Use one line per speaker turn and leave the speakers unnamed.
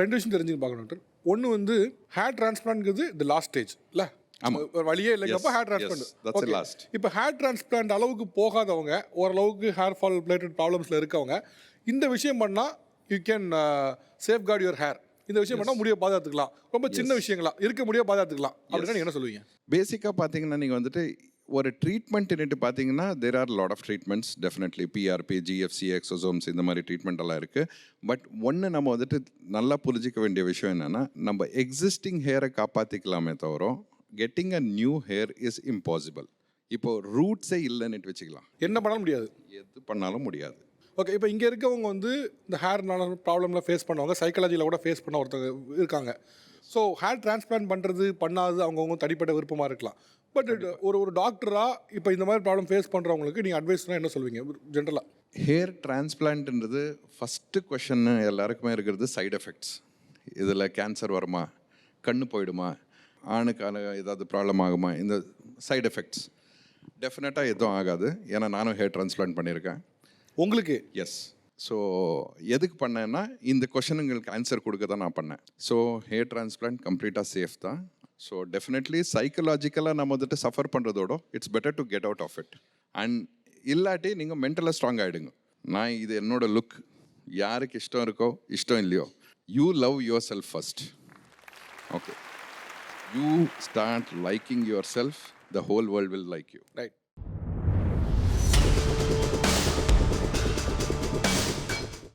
ரெண்டு விஷயம் தெரிஞ்சு பார்க்கணும் டாக்டர் ஒன்று வந்து ஹேர் டிரான்ஸ்பிளான்ட்ங்கிறது தி லாஸ்ட் ஸ்டேஜ் இல்லை? ஒரு வழியே இல்லைங்கப்போ ஹேர் டிரான்ஸ்பிளான்ட்
last.
இப்போ ஹேர் டிரான்ஸ்பிளான்ட் அளவுக்கு போகாதவங்க ஓரளவுக்கு ஹேர் ஃபால் ரிலேட்டட் ப்ராப்ளம்ஸில் இருக்கவங்க இந்த விஷயம் பண்ணால் you can safeguard your hair இந்த விஷயம் பண்ணால் முடிய பாதுகாத்துக்கலாம். ரொம்ப சின்ன விஷயங்களா? இருக்க முடிய பாதுகாத்துக்கலாம். அப்படின்னா நீங்க என்ன சொல்லுவீங்க?
பேசிக்காக பார்த்தீங்கன்னா நீங்கள் வந்துட்டு ஒரு ட்ரீட்மெண்ட்னுட்டு பார்த்தீங்கன்னா there are lot of treatments definitely PRP GFC exosomes இந்த மாதிரி ட்ரீட்மெண்ட் எல்லாம் இருக்குது பட் ஒன்று நம்ம வந்துட்டு நல்லா புரிஞ்சிக்க வேண்டிய விஷயம் என்னென்னா நம்ம எக்ஸிஸ்டிங் ஹேரை காப்பாற்றிக்கலாமே தவிர getting a new hair is impossible இப்போ ரூட்ஸே இல்லைன்னுட்டு வச்சுக்கலாம்.
என்ன பண்ணாலும் முடியாது.
எது பண்ணாலும் முடியாது.
ஓகே இப்போ இங்கே இருக்கவங்க வந்து இந்த ஹேர்னால ப்ராப்ளம்லாம் ஃபேஸ் பண்ணவங்க. சைக்காலஜியில் கூட ஃபேஸ் பண்ண ஒருத்தங்க இருக்காங்க. ஸோ ஹேர் டிரான்ஸ்பிளான்ட் பண்ணுறது பண்ணாது அவங்கவுங்க தனிப்பட்ட விருப்பமாக இருக்கலாம். பட் ஒரு ஒரு டாக்டராக இப்போ இந்த மாதிரி ப்ராப்ளம் ஃபேஸ் பண்ணுறவங்களுக்கு நீங்கள் அட்வைஸ்னால் என்ன சொல்வீங்க ஜென்ரலாக
ஹேர் டிரான்ஸ்பிளான்ட்ன்றது ஃபஸ்ட்டு கொஷன் எல்லாருக்குமே இருக்கிறது சைடு எஃபெக்ட்ஸ் இதில் கேன்சர் வருமா? கண்ணு போயிடுமா? ஆணுக்கான ஏதாவது ப்ராப்ளம் ஆகுமா? இந்த சைடு எஃபெக்ட்ஸ் டெஃபினட்டாக எதுவும் ஆகாது. ஏன்னா நானும் ஹேர் டிரான்ஸ்பிளான்ட் பண்ணியிருக்கேன்.
உங்களுக்கு?
எஸ் ஸோ எதுக்கு பண்ணேன்னா இந்த கொஷனுங்களுக்கு ஆன்சர் கொடுக்க தான் நான் பண்ணேன். ஸோ ஹேர் டிரான்ஸ்பிளான்ட் கம்ப்ளீட்டாக சேஃப் தான். ஸோ டெஃபினெட்லி சைக்கலாஜிக்கலாக நம்ம வந்துட்டு சஃபர் பண்ணுறதோட it's better to get out of it and இல்லாட்டி நீங்கள் மென்டலாக ஸ்ட்ராங் ஆகிடுங்க நான் இது என்னோட லுக் யாருக்கு இஷ்டம் இருக்கோ இஷ்டம் இல்லையோ you love yourself first okay you start liking yourself the whole world will like you
right